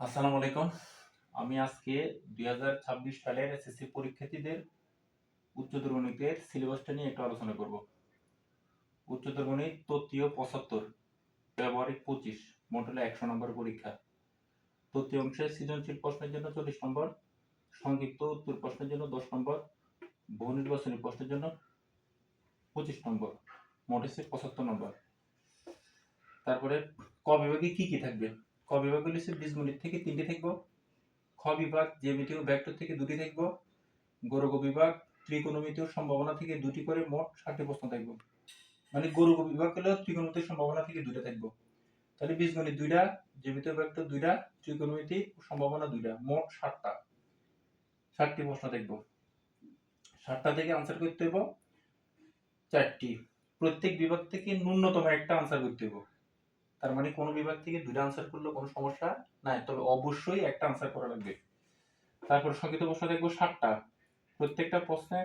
আসসালামু আলাইকুম। আমি আজকে দুই সালের এসএসসি পরীক্ষার্থীদের উচ্চতর গণিতের সিলেবাসটা নিয়ে একটু আলোচনা করব। উচ্চতর গণিত তৃতীয় পঁচাত্তর, ব্যবহারিক পঁচিশ মোট একশো নম্বর পরীক্ষা। তৃতীয় অংশের সৃজনশীল প্রশ্নের জন্য চল্লিশ নম্বর, সংক্ষিপ্ত উত্তর প্রশ্নের জন্য দশ নম্বর, বহু নির্বাচনী প্রশ্নের জন্য পঁচিশ নম্বর, মোট পঁচাত্তর নম্বর। তারপরে ক বিভাগে কি কি থাকবে? ক বিভাগগুলি হচ্ছে বীজগণিত থেকে তিনটি থাকব। খ বিভাগ জ্যামিতি ও ভেক্টর থেকে দুটি থাকব। গৌরগ বিভাগ ত্রিকোণমিতি ও সম্ভাবনা থেকে দুটি করে মোট ষাটটি প্রশ্ন থাকব। মানে গৌরগ বিভাগ হলো ত্রিকোণমিতির সম্ভাবনা থেকে দুইটা থাকব। তাহলে বীজগণিত দুইটা জ্যামিতি ও ভেক্টর দুইটা ত্রিকোণমিতি ও সম্ভাবনা দুইটা, মোট ষাটটা। ষাটটি প্রশ্ন থাকব। ষাটটা থেকে আনসার করতে হইব চারটি। প্রত্যেক বিভাগ থেকে ন্যূনতম একটা আনসার করতে হইব। তার মানে কোনো বিভাগ থেকে দুইটা আনসার করলে কোনো সমস্যা নাই। তবে অবশ্যই একটা আনসার করা লাগবে। তারপর সংক্ষিপ্ত প্রশ্ন দেখব ষাটটা প্রত্যেকটা প্রশ্নে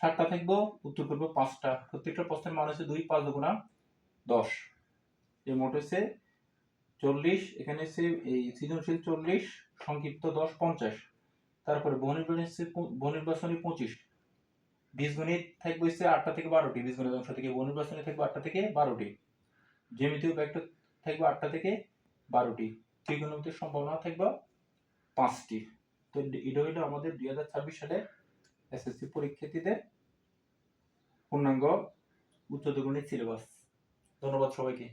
ষাটটা থাকব, উত্তর করব পাঁচটা। প্রত্যেকটা প্রশ্নের মান হচ্ছে দুই, পাঁচ দুগুণা দশ। এই মোট হচ্ছে চল্লিশ, এখানে হচ্ছে এই সৃজনশীল চল্লিশ, সংক্ষিপ্ত দশ, পঞ্চাশ। তারপরে বহুনির্বাচনী পঁচিশ। বীজগণিত থাকবে হচ্ছে আটটা থেকে বারোটি। বীজগণিত অংশ থেকে বহুনির্বাচনী থাকবে আটটা থেকে বারোটি। জ্যামিতীয় ভেক্টর থাকবে আটটা থেকে বারোটি। ত্রিকোণমিতির সম্ভাবনা থাকবে পাঁচটি। তো এটা হইল আমাদের দুই হাজার ছাব্বিশ সালে এসএসসি পরীক্ষার্থীদের পূর্ণাঙ্গ উচ্চতর সিলেবাস। ধন্যবাদ সবাইকে।